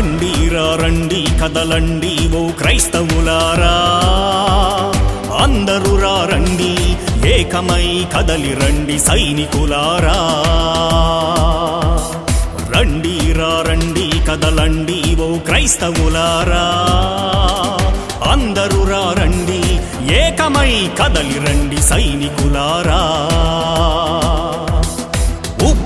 రండి రండి కదలండి ఓ క్రైస్తవులారా. అందరూ రండి ఏకమై కదలి రండి సైనికులారా. రండి రండి కదలండి ఓ క్రైస్తవులారా. అందరూ రండి ఏకమై కదలి రండి సైనికులారా.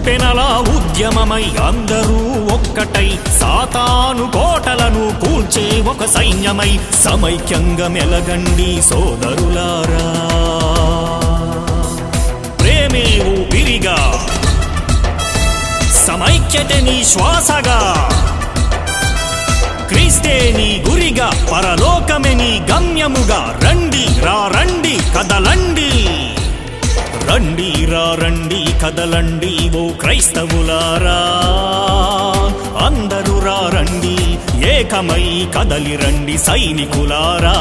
ఉప్పెనలా ఉద్యమమై అందరూ ఒక్కటై సాతాను కోటలను కూల్చే ఒక సైన్యమై సమైక్యంగా మెలగండి సోదరులారా. ప్రేమే ఊపిరిగా సమైక్యతని శ్వాసగా క్రీస్తే నీ గురిగా పరలోకమే నీ గమ్యముగా రండి రా రండి కదలండి. రండి రా రండి కదలండి ఓ క్రైస్తవులారా. అందరూ రా రండి ఏకమై కదలి రండి సైనికులారా.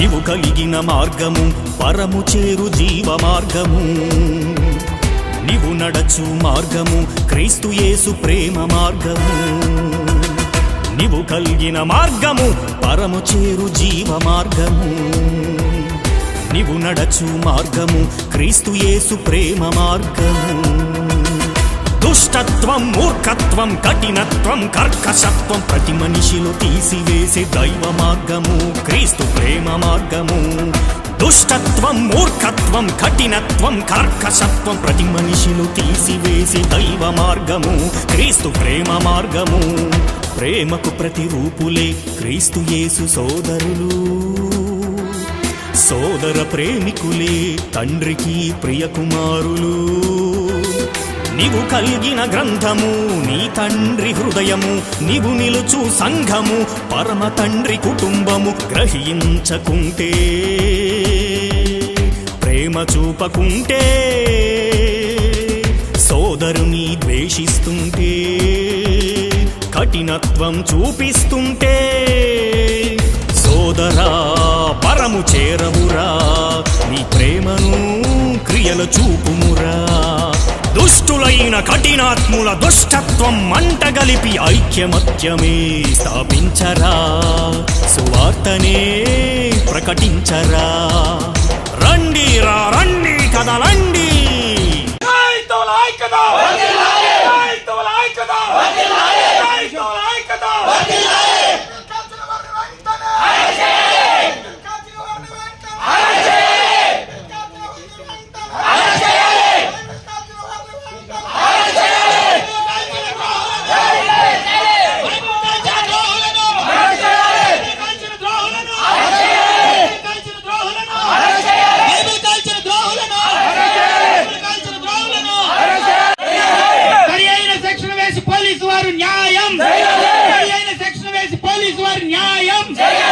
నీవు కలిగిన మార్గము పరము చేరు జీవ మార్గము. నీవు నడచు మార్గము క్రీస్తు యేసు ప్రేమ మార్గము. నీవు కలిగిన మార్గము పరము చేరు జీవ మార్గము. నీవు నడచు మార్గము క్రీస్తు యేసు ప్రేమ మార్గము. దుష్టత్వం మూర్ఖత్వం కఠినత్వం కర్కశత్వం. ప్రతి మనిషిలో తీసివేసే దైవ మార్గము క్రీస్తు ప్రేమ మార్గము. దుష్టత్వం మూర్ఖత్వం కఠినత్వం కర్కశత్వం. ప్రతి మనిషిలో తీసివేసి దైవ మార్గము క్రీస్తు ప్రేమ మార్గము. ప్రేమకు ప్రతిరూపులే క్రీస్తు యేసు సోదరులు. సోదర ప్రేమికులే తండ్రికి ప్రియ కుమారులు. నీవు కలిగిన గ్రంథము నీ తండ్రి హృదయము నీవు నిలుచు సంఘము పరమ తండ్రి కుటుంబము గ్రహించకుంటే ప్రేమ చూపకుంటే సోదరుని ద్వేషిస్తుంటే కఠినత్వం చూపిస్తుంటే సోదరా పరము చేరవురా నీ ప్రేమను క్రియల చూపుమురా. దుష్టులైన కఠినాత్ముల దుష్టత్వం మంటగలిపి ఐక్యమత్యమే స్థాపించరా సువార్తనే ప్రకటించరా. రండి రా రండి కదలండి. క్రైస్తవుల ఐక్యత! Jayam! Jayam!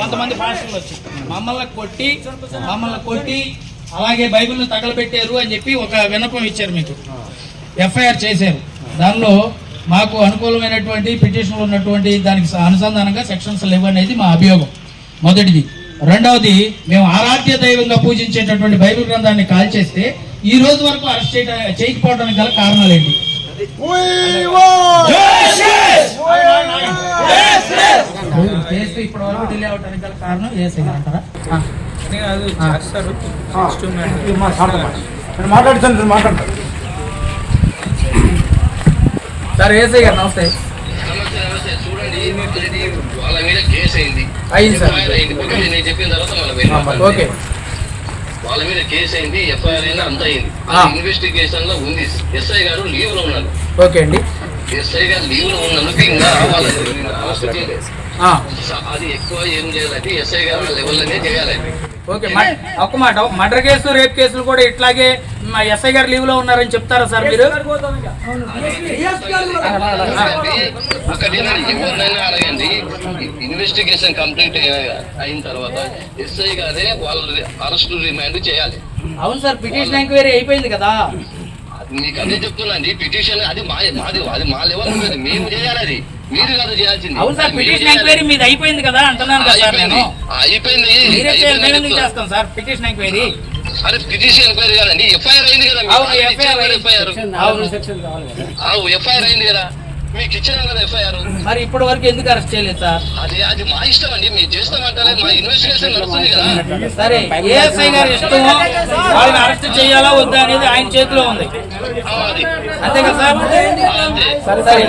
కొంతమంది పాస్టర్లు వచ్చి మమ్మల్ని కొట్టి మమ్మల్ని కొట్టి అలాగే బైబిల్ను తగలబెట్టారు అని చెప్పి ఒక విన్నపం ఇచ్చారు మీకు. ఎఫ్ఐఆర్ చేశారు. దానిలో మాకు అనుకూలమైనటువంటి పిటిషన్లు ఉన్నటువంటి దానికి అనుసంధానంగా సెక్షన్స్ లేవు అనేది మా అభియోగం. మొదటిది. రెండవది మేము ఆరాధ్య దైవంగా పూజించేటటువంటి బైబిల్ గ్రంథాన్ని కాల్ చేస్తే ఈ రోజు వరకు అరెస్ట్ చేయట చేయకపోవడానికి గల కారణాలు ఏంటి? కేసు ఇప్పటి వరకు డిలే అవడానికి గల కారణం ఏసై అంటారా? ఆ. మాట్లాడుతాను మాట్లాడతాను సార్ ఏసై గారు నమస్తే నమస్తే నమస్తే చూడండి ఇది వాళ్ళ మీద కేసు అయింది సార్. నేను చెప్పిన తర్వాత వెళ్ళి ఓకే. వాళ్ళ మీద కేసు అయింది ఎఫ్ఐఆర్ అయింది అంత అయింది. ఆ. ఇన్వెస్టిగేషన్లో ఉంది. ఎస్ఐ గారు లీవ్లో ఉన్నారు ఓకే అండి. ఎస్ఐ గారు లీవ్లో ఉన్నందుకు ఇంకా ఆ. అది ఎక్కువ ఏం చేయాలంటే ఎస్ఐ గారు లెవెల్లోనే చేయాలి. ఓకే ఒక్క మాట మర్డర్ కేసు రేప్ కేసులు కూడా ఇట్లాగే మా ఎస్ఐ గారు లీవ్లో ఉన్నారని చెప్తారా సార్ మీరు? అడగండి. ఇన్వెస్టిగేషన్ కంప్లీట్ అయిన తర్వాత ఎస్ఐ గారే వాళ్ళ అరెస్ట్ రిమాండ్ చేయాలి. అవును సార్ పిటిషన్ ఎంక్వైరీ అయిపోయింది కదా. మీకు అదే చెప్తున్నాండి. పిటిషన్ అది మా మాది అది మా లెవెల్ ఉంటుంది. మేము చేయాలి అది. మీరు కాదు చేయాల్సింది. అవును సార్ మీరు పిటిషన్. ఎంక్వైరీ మీది అయిపోయింది కదా అంటున్నాను కదా సార్ అయిపోయింది. నేను మీరే. చేస్తాం సార్? పిటిషన్ ఎంక్వైరీ అరే పిటిషన్ ఎంక్వైరీ కాదండి. ఎఫ్ఐఆర్ అయింది కదా ఎఫ్ఐఆర్ అయింది కదా. మీకు ఇచ్చినాం కదా ఎఫ్ఐఆర్? మరి ఇప్పటి వరకు ఎందుకు అరెస్ట్ చేయలేదు సార్? అది అది మా ఇష్టం అండి. మీరు చేస్తామంటారే మా ఇన్వెస్టిగేషన్ నడుస్తుంది కదా. సరే ఏఎస్ఐ గారి ఇష్టమో వాళ్ళని అరెస్ట్ చేయాలా వద్దా అనేది ఆయన చేతిలో ఉంది. అంతే కదా సార్? అంతే సరే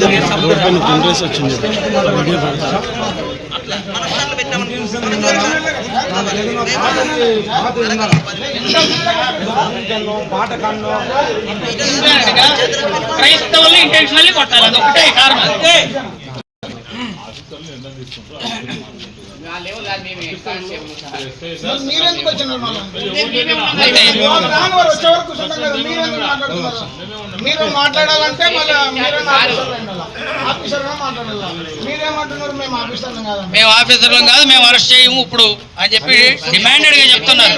సరే కాంగ్రెస్ వచ్చింది వీడియో పెడతా పాట కన్ను క్రైస్తవులు ఇంటెన్షనల్లీ కొట్టాలి. అది ఒకటే కారణం అంతే మీరెందుకు వచ్చినారు మళ్ళా? రానివారు వచ్చే వరకు కూర్చున్నాం కదా, మీరు మాట్లాడాలంటే మేము ఆఫీసర్లు మేము ఆఫీసర్లం కాదు మేము అరెస్ట్ చేయము ఇప్పుడు అని చెప్పి డిమాండెడ్గా చెప్తున్నారు